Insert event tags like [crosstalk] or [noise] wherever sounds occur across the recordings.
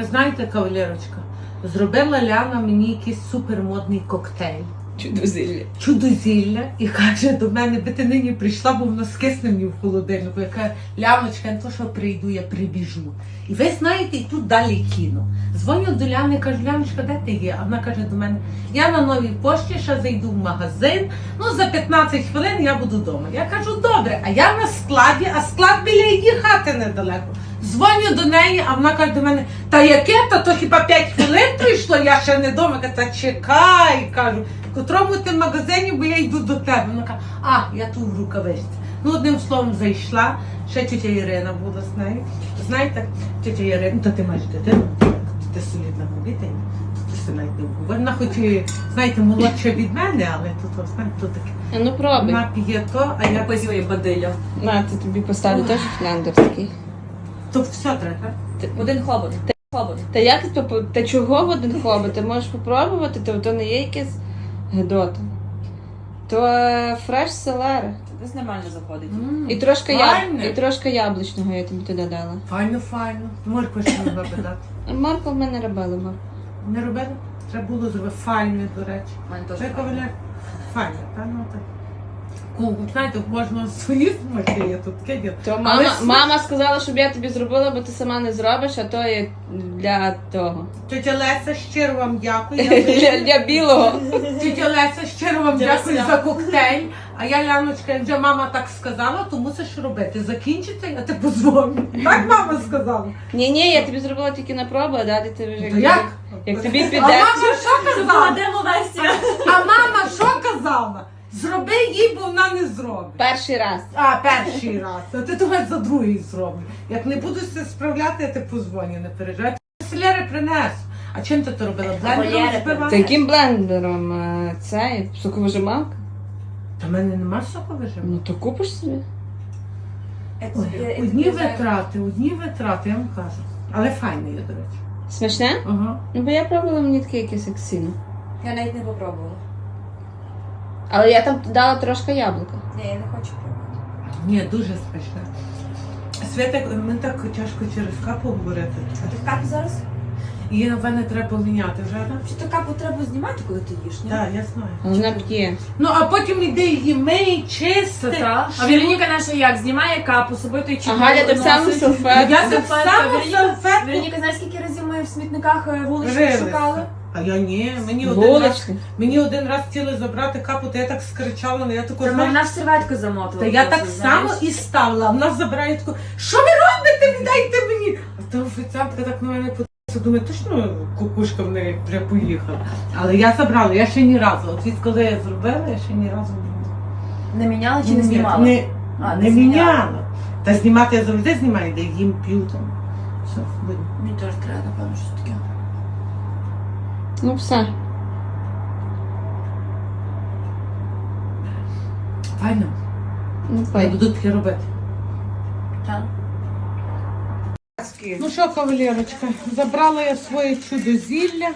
Ви знаєте, кавалерочка, зробила Ляна мені якийсь супермодний коктейль. Чудозілля. Чудозілля і каже до мене, би ти нині прийшла, бо воно скисне мені в холодильнику. Я кажу, Ляночка, не то, що прийду, я прибіжу. І ви знаєте, і тут далі кіно. Дзвоню до Ляни, кажу, Ляночка, де ти є? А вона каже до мене, я на новій пошті ще зайду в магазин. Ну за 15 хвилин я буду вдома. Я кажу, добре, а я на складі, а склад біля її хати недалеко. Дзвоню до неї, а вона каже до мене, та яке то, то хіба 5 хвилин пройшло, я ще не вдома. Я кажу, та чекай, кажу, в котрому ти магазині, бо я йду до тебе. Вона каже, а, я тут в рукавичці. Ну, одним словом, зайшла, ще тетя Ірина була з нею. Знаєте, тетя Ірина, ну, то ти маєш дитину, ти солідна ходити, ти все навіть не говорить. Вона хоч і, знаєте, молодша від мене, але тут, знаєте, тут таке. Ну пробуй. Вона п'є то, а я Позює бадиля. На, ти тобі поставлю теж флендер такий. То все треба. Один хлопот. Хлопот. Та як ти попо- Та чого в один хобот? Ти можеш попробувати, то, то не є якесь гедота. То е, фреш селери. Десь нормально заходить. І трошки, Файне. яб... і трошки яблучного я тобі туди дала. Файно, файно. Морку ще не дати. А Марко в мене робила, мав. Не робили? Треба було зробити файне, до речі. У мене теж. Це каваляр. Файне, та ну так. Ку- Знаєте, можна свої смаки, є тут таке діло. То Але мама, смак- мама сказала, щоб я тобі зробила, бо ти сама не зробиш, а то є для того. Тетя Леся, щиро вам дякую. [laughs] Для, для білого. Тетя Леся, щиро вам дякую за коктейль. А я, Ляночка, як вже мама так сказала, то мусиш робити. Закінчиться, я тебе позвоню. Так мама сказала. Ні, ні, я тобі зробила тільки на пробу, а далі ти вже як? як тобі А піде. мама що казала? А мама що казала? Зроби їй, бо вона не зробить. Перший раз. А, перший раз. А ти давай за другий зроблю. Як не буду все справляти, я тебе позвоню, не переживай. Селери принесу. А чим ти то робила? Блендером Валери збивала? Та яким блендером е, цей соковижималка? Та в мене нема соковижиму. Ну то купиш собі. Ой, Одні витрати, одні витрати, я вам кажу. Але файний є, до речі. Смачне? Ага. Ну бо я пробувала мені таке якесь як сіно. Я навіть не попробувала. Але я там дала трошки яблука. Ні, я не хочу пробувати. Ні, дуже смачне. Свята, мені так тяжко через капу говорити. А ти в капу зараз? Її, напевне, треба поміняти вже, так? Чи то капу треба знімати, коли ти їш? ні? Так, я знаю. Вона п'є. Ну, а потім іди її мий, чисти. та. А? Вероніка наша як? Знімає капу, з собою той А чіпок Галя так само носить. салфет. Я так само салфетку. Вероніка, знаєш, скільки разів ми в смітниках е, вуличних Рилися. шукали? А я ні, мені один раз, мені один раз хотіли забрати капу, то я так скричала, але я таку Та знаєш, вона ж серветку замотувала. Та я так просто, само і ставила, а вона забирає таку, що ви робите, віддайте мені. А та офіціантка так на мене подивилася, думає, точно кукушка в неї вже поїхала. Але я забрала, я ще ні разу. От відколи я зробила, я ще ні разу не Не міняла чи не знімала? Не, А, не не знімала. міняла. Та знімати я завжди знімаю, де їм п'ю там. Все, видно. Мені теж треба, напевно, щось таке. Ну все. Файно. Ну Я пой. буду таке робити. Так. Ну що, кавалерочка, забрала я своє чудо зілля,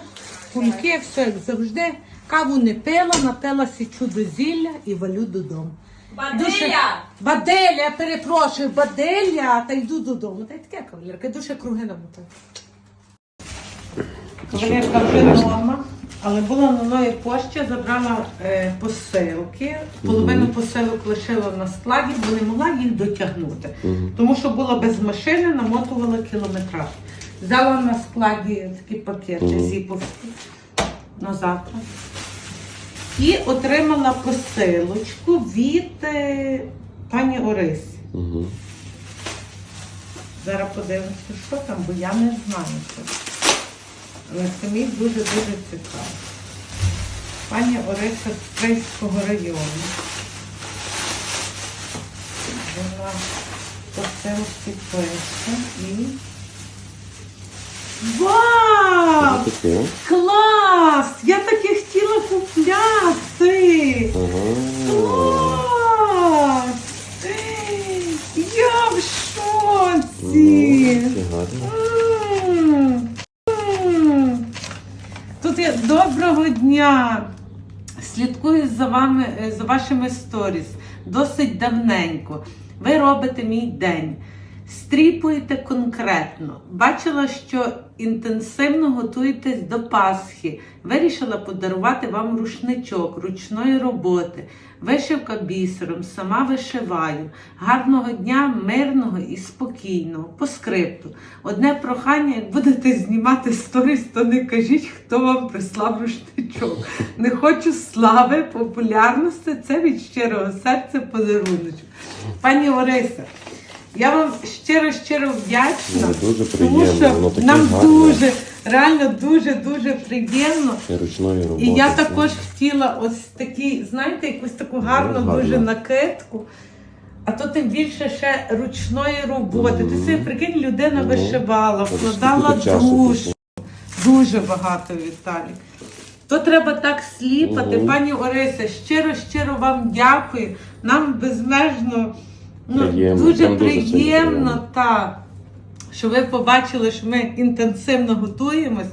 кульки, все як завжди. Каву не пила, напилася чудо зілля і валю додому. Бадиля! Баделя, я перепрошую, баделя, та йду додому. Та й таке кавалерка, дуже круги намотаю. Кавалерка вже вдома, але була на новій пошті, забрала е, посилки. Половину посилок лишила на складі, бо не могла їх дотягнути. Тому що була без машини, намотувала кілометраж. Взяла на складі такі пакети зіповські на завтра. І отримала посилочку від е, пані Орисі. Зараз подивимося, що там, бо я не знаю. Що. Але самі дуже-дуже цікаво. Пані Ориса з Крейського району. Вона посилки пише і. Вау! Клас! Я таке хотіла купляти! Клас! Я в шоці! Ну, це гарно. М, м. Тут доброго дня. Слідкую за вами, е, за вашими сторіс досить давненько. Ви робите мій день. Стріпуєте конкретно. Бачила, що інтенсивно готуєтесь до Пасхи. Вирішила подарувати вам рушничок ручної роботи. Вишивка бісером, сама вишиваю. Гарного дня, мирного і спокійного. По скрипту. Одне прохання, як будете знімати сторіс, то не кажіть, хто вам прислав рушничок. Не хочу слави, популярності. Це від щирого серця подаруночок. Пані Ориса, я вам щиро-щиро вдячна. Ну, дуже Тому що воно таке нам гарне. дуже, реально дуже-дуже приємно. І ручної роботи. І я все. також хотіла ось такі, знаєте, якусь таку гарну Ну, гарно. дуже накидку. А то тим більше ще ручної роботи. Ти собі прикинь, людина Ну, вишивала, От вкладала скільки часу душу. пішло. Дуже багато, Віталій. То треба так сліпати, Мгм. пані Ориса, щиро-щиро вам дякую. Нам безмежно ну, Приємно, дуже дуже приємно, приємно. та, що ви побачили, що ми інтенсивно готуємось.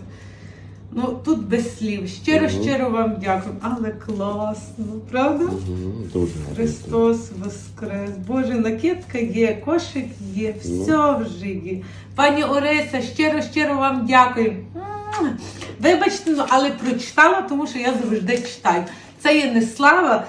Ну, тут без слів. Щиро-щиро вам дякую. Але класно, правда? Мгм, Дуже гарно. Христос Воскрес. Боже, накидка є, кошик є, Ну. все вже є. Пані Ориса, щиро, щиро вам дякую. М. Вибачте, ну, але прочитала, тому що я завжди читаю. Це є не слава.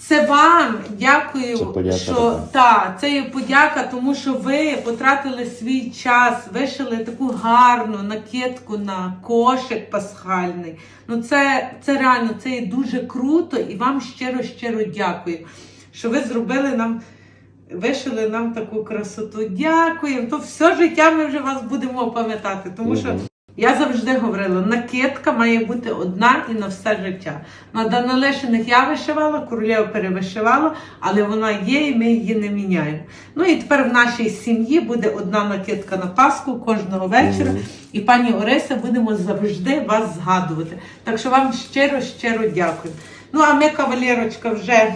Це вам дякую, Це подяка що та, це є подяка, тому що ви потратили свій час, вишили таку гарну накидку на кошик пасхальний. Ну це, це реально це є дуже круто і вам щиро щиро дякую, що ви зробили нам. Вишили нам таку красоту. Дякуємо. То все життя ми вже вас будемо пам'ятати. Тому що Мгм. Я завжди говорила, накидка має бути одна і на все життя. На Данилешиних я вишивала, королева перевишивала, але вона є і ми її не міняємо. Ну і тепер в нашій сім'ї буде одна накидка на Пасху кожного вечора. І пані Ориса будемо завжди вас згадувати. Так що вам щиро, щиро дякую. Ну а ми, кавалерочка, вже.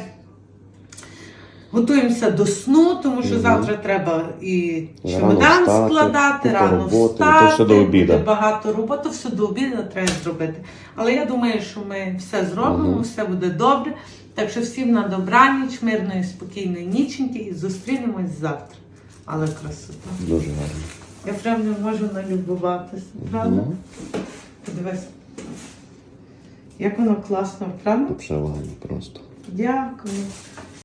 Готуємося до сну, тому що завтра треба і чемодан встати, складати, купа рано роботи, встати. то все до обіду. буде багато роботи, все до обіду треба зробити. Але я думаю, що ми все зробимо, Мгм. все буде добре. Так що всім на добраніч, мирної, спокійної ніченьки і зустрінемось завтра. Але красота. Дуже гарно. Я прям не можу налюбуватися, правда? Мгм. Подивись. Як воно класно, правда? Взагалі гарно просто. Дякую.